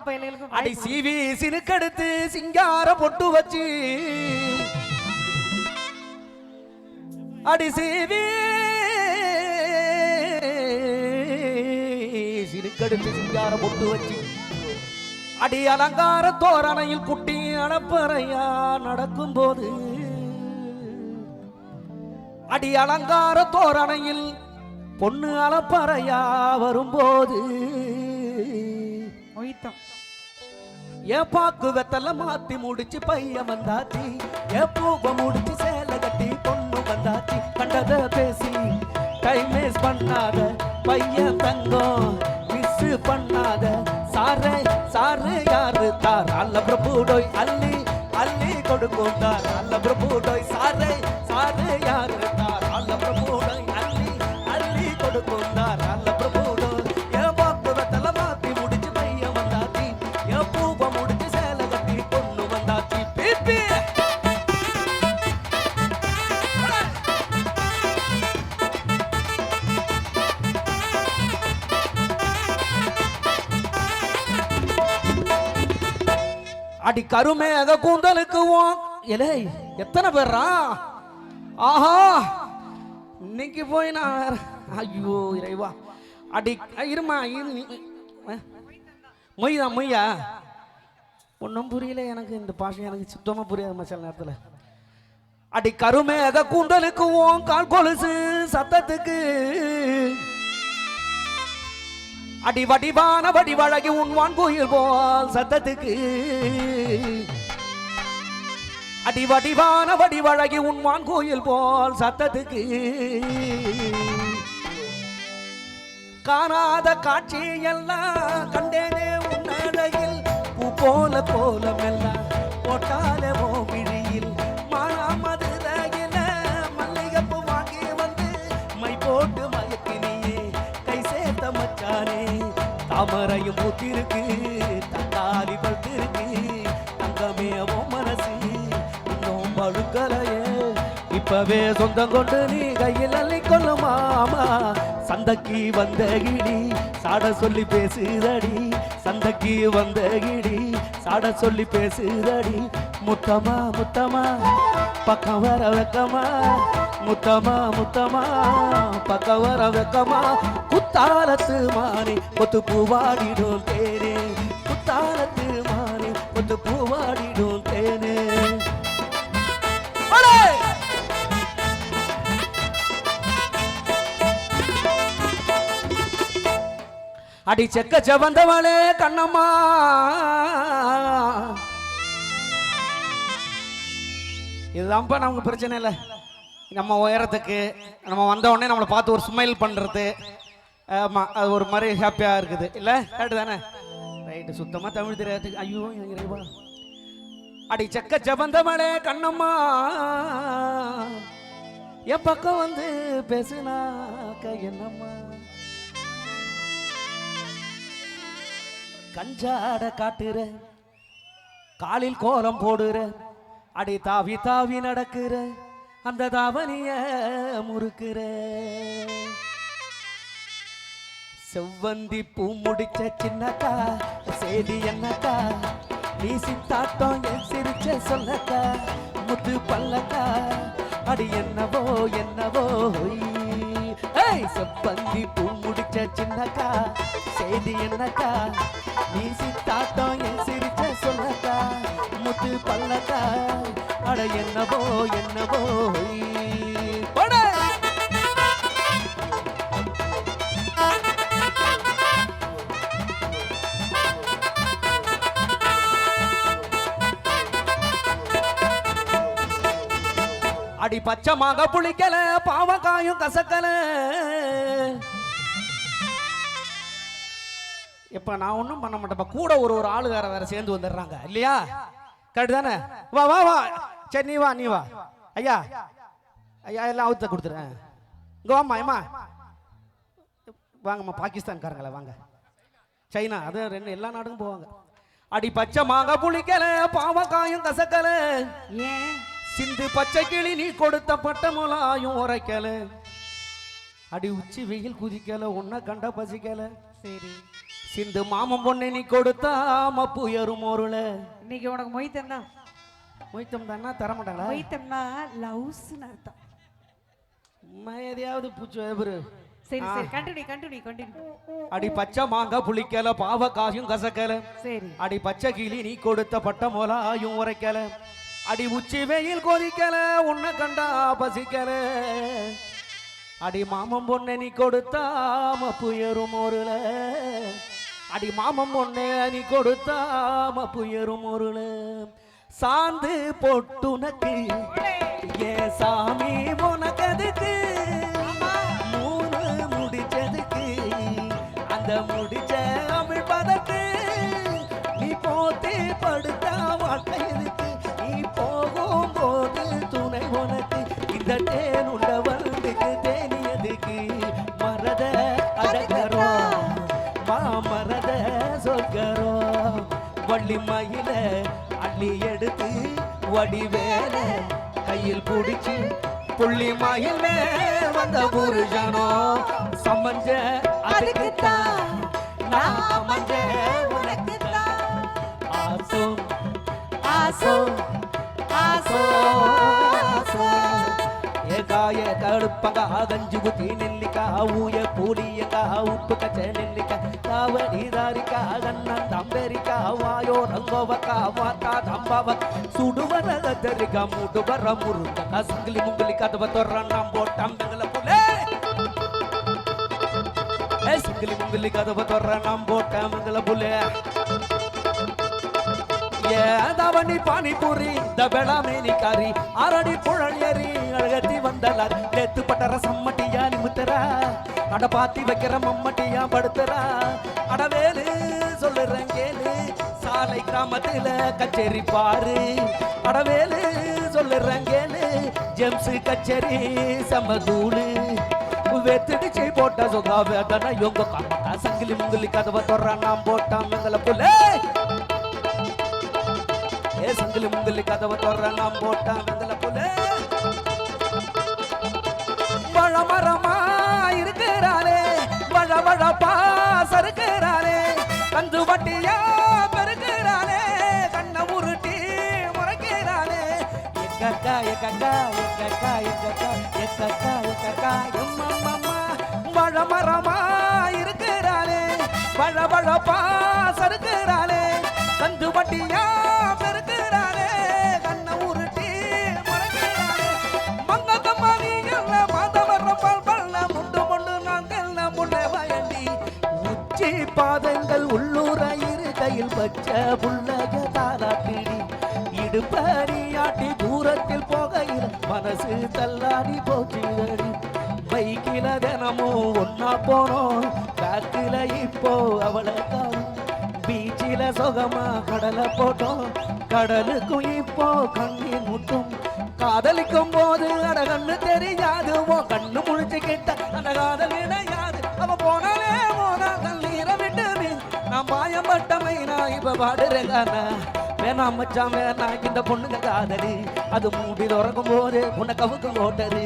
அடி சீவி சினுக்கெடுத்து சிங்கார பொட்டு வச்சு. அடி சீவி சினுக்கெடுத்து சிங்கார பொட்டு வச்சு. அடி அலங்கார தோரணையில் குட்டி அணப்பறையா நடக்கும்போது. அடி அலங்கார தோரணையில் பொண்ணு அலப்பறையா வரும்போது. மொய்த்தம். என் பாக்கு வெத்தல மாத்தி முடிச்சு பைய வந்தாச்சு. என் பூவ முடிச்சு சேலை கட்டி பொண்ணு வந்தாச்சு. கண்டத பேசி டைம் வேஸ்ட் பண்ணாத பையன் தங்கம் மிஸ் பண்ணாத. சாரு சாரு யாரு? தார் அல்ல பிரபுடோய் அள்ளி அள்ளி கொடுக்கும் தார் அல்ல பிரபுடோய் சாரு சாரு யாரு? அடி கருமே அத கூந்தலுக்குவோம் எலே எத்தனை பேர்ரா? ஆஹா இன்னைக்கு போய் நான் ஐயோ இறைவா. அடி இருமா இரு மொய் தான் மொய்யா? ஒன்றும் புரியல எனக்கு இந்த பாஷை எனக்கு சுத்தமாக புரியாது மச்சான் நேரத்தில். அடி கருமே அத கூந்தலுக்குவோம் கால் கொலுசு சத்தத்துக்கு. அடி வடிவான வடிவழகி உண்வான் கோயில் போல் சத்தத்துக்கு. அடி வடிவான வடிவழகி உண்வான் கோயில் போல் சத்தத்துக்கு. காணாத காட்சி எல்லாம் கண்டேனே உன்னடையில் பூ போல கோலம் பட்டிருக்கு தக்காளி பட்டிருக்கு. தங்கமே உன் மனசு இன்னும் பழுக்கலையே. இப்பவே சொந்தம் கொண்டு நீ கையில் அள்ளி கொள்ளு மாமா. சந்தைக்கு வந்த கிடி சாட சொல்லி பேசுதடி. சந்தைக்கு வந்த கிடி சாட சொல்லி பேசுதடி. முத்தமா முத்தமா பக்கம் வர வெக்கமா முத்தமா முத்தமா பக்கம் வர வெக்கமா குத்தாலத்து மாறி கொத்து பூவாடிடும் தேனே. குத்தாலத்து மாறி கொத்து பூவாடிடும் தேனே. அடி! செக்க செவந்தவளே கண்ணம்மா. இதுதான்ப்பா நமக்கு பிரச்சனை இல்லை. நம்ம உயரத்துக்கு நம்ம வந்த உடனே நம்மளை பார்த்து ஒரு ஸ்மைல் பண்ணுறது ஆமாம் அது ஒரு மாதிரி ஹாப்பியாக இருக்குது. இல்லை? கரெக்டு தானே? ரைட்டு சுத்தமாக தமிழ் தெரியாது ஐயோ இறைவா அடி செக்க செவந்தவளே கண்ணம்மா. என் பக்கம் வந்து பேசுனாக்க என்னம்மா? கஞ்சாட காட்டுற காலில் கோலம் போடுற அடி தாவி தாவி நடக்கிற அந்த தாவணிய முறுக்குற. செவ்வந்தி பூ முடிச்ச சின்னக்கா சேதி என்னக்கா? நீ சித்தாட்டம் என் சிரிச்ச சொல்லக்கா? முத்து பல்லக்கா அடி என்னவோ என்னவோ? செப்பந்தி பூ முடிச்ச சின்னக்கா சேதி என்னக்கா? நீ சித்தாட்டம் என் சிரிச்ச சொல்லக்கா? முத்து பல்லக்கா அட என்னவோ என்னவோ? அடி பச்சமாக புளிக்கல பாவக்காயும் கசக்கல. இப்ப நான் ஒன்றும் பண்ண மாட்டேன்ப்பா. கூட ஒரு ஒரு ஆளு வேற வேற சேர்ந்து வந்துடுறாங்க. இல்லையா? கரெக்ட் தானே? வா வா வா. சரி நீ வா நீ வா. ஐயா. ஐயா எல்லாம் அவுத்த கொடுத்துறேன் இங்க வாம்மா ஏம்மா. வாங்கம்மா பாகிஸ்தான்காரங்களே வாங்க. சைனா அது ரெண்டு எல்லா நாடுக்கும் போவாங்க. அடி பச்சை மாக புளிக்கல பாவக்காயும் கசக்கல. ஏன்? சிந்து பச்சை கிளி நீ கொடுத்த பட்ட முலாயும் உரைக்கல. அடி உச்சி வெயில் குதிக்கல உன்னை கண்ட பசிக்கல. சரி. சிந்து மாமன் பொண்ணு நீ கொடுத்தாம புயரும் ஒருள இன்னைக்கு உனக்கு மொய்த்தம் தான் மொய்த்தம் தானா தர மாட்டாங்களா மொய்த்தம்னா லவ்ஸ்னு அர்த்தம். எதையாவது பூச்சி வேபரு. சரி சரி கண்டினியூ கண்டினியூ கண்டினியூ அடி பச்சை மாங்காய் புளிக்கல பாவக்காயும் கசக்கல. சரி. அடி பச்சை கிளி நீ கொடுத்த பட்ட மொலாயும் உரைக்கல. அடி உச்சி வெயில் கொதிக்கல உன்னை கண்டா பசிக்கல. அடி மாமம் பொண்ணை நீ கொடுத்தாம புயரும் ஒருல அடி மாமம் பொண்ணை நீ கொடுத்தாம புயரும் ஒருல சாந்து பொட்டுனக்கு ஏ சாமி உனக்கதுக்கு? மூணு முடிச்சதுக்கு அந்த முடிச்ச அமிழ் இந்த தேன் உண்ட வந்துக்கு தேனியதுக்கு மரத அடகரோ மாமரத சொல்கரோ வள்ளி மயில அள்ளி எடுத்து வடிவேல கையில் பிடிச்சி புள்ளி மயில் வந்த புருஷனோ சம்மஞ்ச அதுக்குத்தான் நான் அமைஞ்ச உனக்குத்தான். ஆசோ ஆசோ ஆசோ ஆசோ. காய கடுப்பங்க கஞ்சி குத்தி நெல்லிக்கா ஊய கூலியங்க உப்பு கச்ச நெல்லிக்கா காவடி தாரிக்கா கண்ணன் தம்பெரிக்கா வாயோ ரங்கோவக்கா வாக்கா தம்பாவ. சுடுவர கத்தரிக்கா மூட்டு வர முருங்க சங்கிலி முங்கிலி கதவ தொற போட்டாம் தங்கல புலே. ஏ சிங்கிலி முங்கிலி கதவ தொற போட்டாம் தங்கல புலே. ஏதவனி பானிபூரி இந்த பெளாமேனி கறி அரடி புழல் எறி வந்தலார் நேத்து பட்டற சம்மட்டியா நிமித்தரா அட பாத்தி வைக்கிற மம்மட்டியா படுத்தரா அடவேலு சொல்லுறேன் கேளு. சாலை கிராமத்துல கச்சேரி பாரு. அடவேலு சொல்லுறேன் கேளு. ஜெம்ஸ் கச்சேரி சமதூளு வெத்திடிச்சு போட்ட சுகா வேதனை. யோங்க காமக்கா சங்கிலி முங்கிலி கதவை தொடர நாம் போட்டான் எங்களை புலே ஏ சங்கிலி முங்கிலி கதவை தொடர நாம் போட்டான் எங்களை பட்டியா வட்டியா பெருக்கிறாளே கண்ண உருட்டி முறைக்கிறானே. எக்கக்கா எக்கக்கா எக்கக்கா எக்கக்கா எக்கக்கா எக்கக்கா எம்மம்மம்மா பழமரமா இருக்கிறானே. பழ பழப்பா சறுக்கிறாளே கந்து பட்டியா மனசு தள்ளாடி போச்சுதடி பைக்கில தினமும் ஒன்னா போனோம். காத்துல இப்போ அவளை காணும் பீச்சில சுகமா கடலை போட்டோம். கடலுக்கும் இப்போ கண்ணீர் முட்டும். காதலிக்கும் போது அட கண்ணு தெரியாது. ஓ கண்ணு முழிச்சுக்கிட்ட அந்த காதல் இணையாது. அவ போனாலே போனா கண்ணீரை விட்டு நான் பாயப்பட்டமை நான் இப்ப பாடுறேன் வேணாம் மச்சான் வேணாம். இந்த பொண்ணுங்க காதலி. அது மூடி திறக்கும் போது உன்னை கவுக்கும் ஓட்டது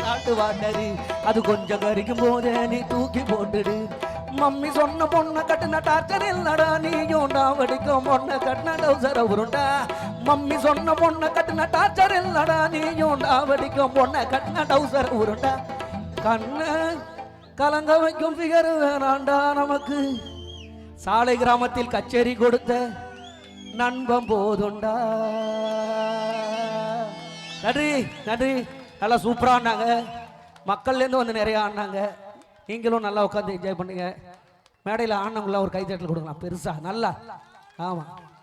நாட்டு வாட்டரு அது கொஞ்சம் கறிக்கும் போது நீ தூக்கி போட்டுடு. மம்மி சொன்ன பொண்ணை கட்டின டார்ச்சர் இல்லடா நீயும் வடிக்கும் பொண்ணை கட்டின டவுசர உருண்டா. மம்மி சொன்ன பொண்ணை கட்டின டார்ச்சர் இல்லடா நீயும் வடிக்கும் பொண்ணை கட்டின டவுசர உருண்டா. கண்ணு கலங்க வைக்கும் ஃபிகர் வேணாண்டா நமக்கு. சாலை கிராமத்தில் கச்சேரி கொடுத்த நண்பம் போதுண்டா. நன்றி நன்றி. நல்லா சூப்பரா ஆடினாங்க மக்கள்லேருந்து வந்து நிறைய ஆடினாங்க. நீங்களும் நல்லா உட்காந்து என்ஜாய் பண்ணுங்க. மேடையில் ஆடினவங்களாம் ஒரு கைத்தட்டல் கொடுக்கலாம். பெருசா நல்லா. ஆமாம்